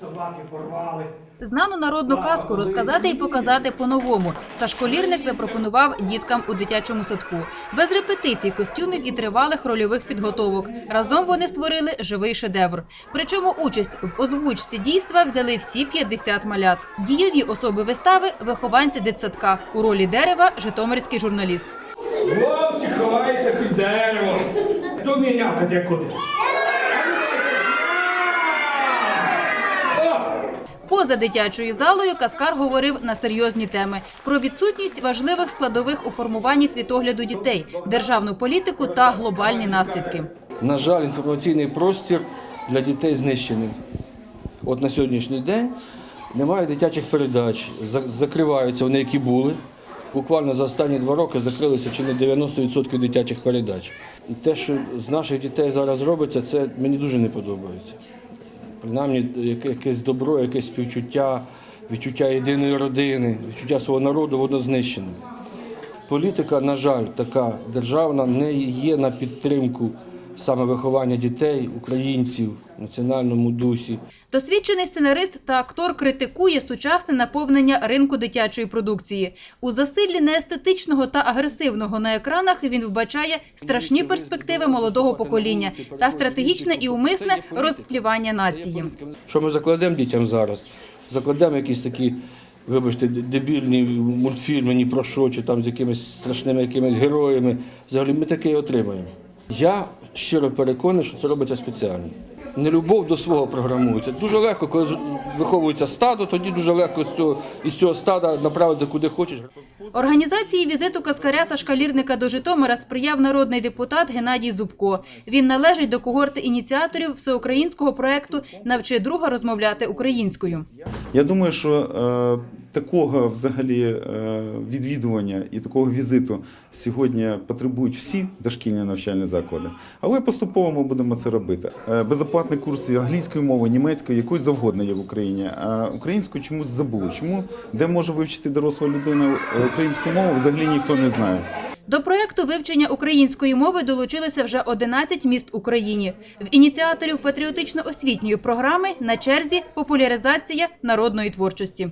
собаки порвали. Знану народну казку розказати і показати по-новому. Сашко Лірник запропонував діткам у дитячому садку. Без репетицій, костюмів і тривалих рольових підготовок. Разом вони створили живий шедевр. Причому участь в озвучці дійства взяли всі 50 малят. Дійові особи вистави – вихованці дитсадка. У ролі дерева – житомирський журналіст. Хлопці ховаються під деревом. Хто вміє нявкати, як Поза дитячою залою Каскар говорив на серйозні теми про відсутність важливих складових у формуванні світогляду дітей, державну політику та глобальні наслідки. На жаль, інформаційний простір для дітей знищений. От на сьогоднішній день немає дитячих передач, закриваються вони, які були. Буквально за останні два роки закрилися чи не 90% дитячих передач. І те, що з наших дітей зараз робиться, це мені дуже не подобається. Яке- якесь добро, якесь співчуття, відчуття єдиної родини, відчуття свого народу, воно знищене. Політика, на жаль, така державна не є на підтримку саме виховання дітей, українців в національному дусі. Досвідчений сценарист та актор критикує сучасне наповнення ринку дитячої продукції. У засиллі неестетичного та агресивного на екранах він вбачає страшні перспективи молодого покоління та стратегічне і умисне розтлівання нації. Що ми закладемо дітям зараз? Закладемо якісь такі, вибачте, дебільні мультфільми, ні про що, чи там з якимись страшними якимись героями. Взагалі ми таке і отримаємо. Я щиро переконаний, що це робиться спеціально. Нелюбов до свого програмується. Дуже легко, коли виховується стадо, тоді дуже легко з цього, із цього стада направити куди хочеш. Організації візиту каскаря Сашка Лірника до Житомира сприяв народний депутат Геннадій Зубко. Він належить до когорти ініціаторів всеукраїнського проекту «Навчи друга розмовляти українською». Я думаю, що е, такого взагалі е, відвідування і такого візиту сьогодні потребують всі дошкільні навчальні заклади. Але поступово ми будемо це робити. Е, безоплатні курси англійської мови, німецької, якої завгодно є в Україні. А українську чомусь забули. Чому де може вивчити доросла людина е, українську мову, взагалі ніхто не знає. До проекту вивчення української мови долучилися вже 11 міст Україні. В ініціаторів патріотично-освітньої програми на черзі популяризація народної творчості.